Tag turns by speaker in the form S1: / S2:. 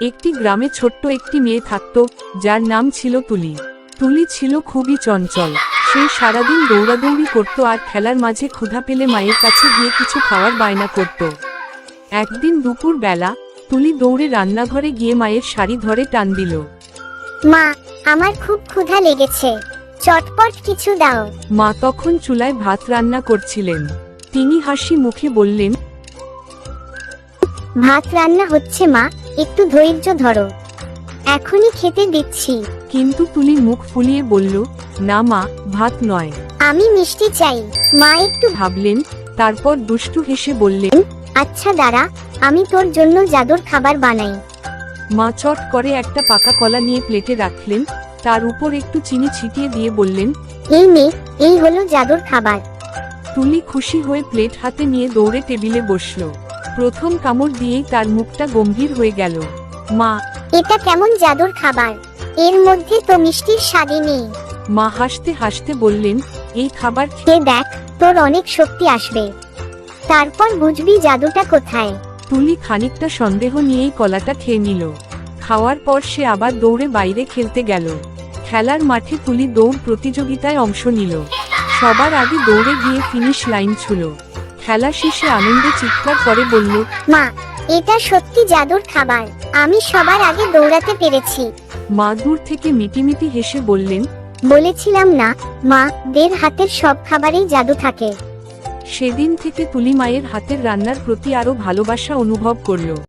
S1: একটি গ্রামে ছোট্ট একটি মেয়ে থাকত যার নাম ছিল তুলি। তুলি ছিল খুবই চঞ্চল। সে সারাদিন দৌড়াদৌড়ি করত আর খেলার মাঝে ক্ষুধা পেলে মায়ের কাছে গিয়ে কিছু খাওয়ার বায়না করত। একদিন দুপুর বেলা তুলি দৌড়ে রান্নাঘরে গিয়ে মায়ের শাড়ি ধরে টান দিল।
S2: মা আমার খুব ক্ষুধা লেগেছে। চটপট কিছু দাও।
S1: মা তখন চুলায় ভাত রান্না করছিলেন। তিনি হাসি মুখে বললেন
S2: ভাত রান্না হচ্ছে মা। একটু ধৈর্য ধরো। এখনই খেতে দিচ্ছি।
S1: কিন্তু তুলি মুখ ফুলিয়ে বলল না মা ভাত নয়।
S2: আমি মিষ্টি চাই। মা একটু
S1: ভাবলেন তারপর দুষ্টু হেসে বললেন
S2: আচ্ছা দাঁড়া। আমি তোর জন্য জাদুর খাবার বানাই।
S1: মা চট করে একটা পাকা কলা নিয়ে প্লেটে রাখলেন তার উপর একটু চিনি ছিটিয়ে দিয়ে বললেন
S2: এই নে এই হলো জাদুর খাবার।
S1: তুলি খুশি হয়ে প্লেট হাতে নিয়ে দৌড়ে টেবিলে বসল। প্রথম কামড় দিয়েই তার মুখটা গম্ভীর হয়ে গেল। মা।
S2: এটা কেমন জাদুর খাবার। এর মধ্যে তো মিষ্টির স্বাদই নেই।
S1: মা হাসতে হাসতে বললেন এই খাবার
S2: খেয়ে দেখ তোর অনেক শক্তি আসবে। তারপর বুঝবি জাদুটা কোথায়।
S1: তুলি খানিকটা সন্দেহ নিয়েই কলাটা খেয়ে নিল। খাওয়ার পর সে আবার দৌড়ে বাইরে খেলতে গেল। খেলার মাঠে তুলি দৌড় প্রতিযোগিতায় অংশ নিল। সবার আগে দৌড়ে গিয়ে ফিনিশ লাইন ছুল। খেলা শেষে আনন্দে চিৎকার করে বলল
S2: মা এটা সত্যি জাদুর খাবার। আমি সবার আগে দৌড়াতে পেরেছি।
S1: মা দূর থেকে মিটিমিটি হেসে বললেন
S2: বলেছিলাম না মা দের হাতের সব খাবারেই জাদু থাকে।
S1: সেদিন থেকে তুলি মায়ের হাতের রান্নার প্রতি আরও ভালোবাসা অনুভব করল।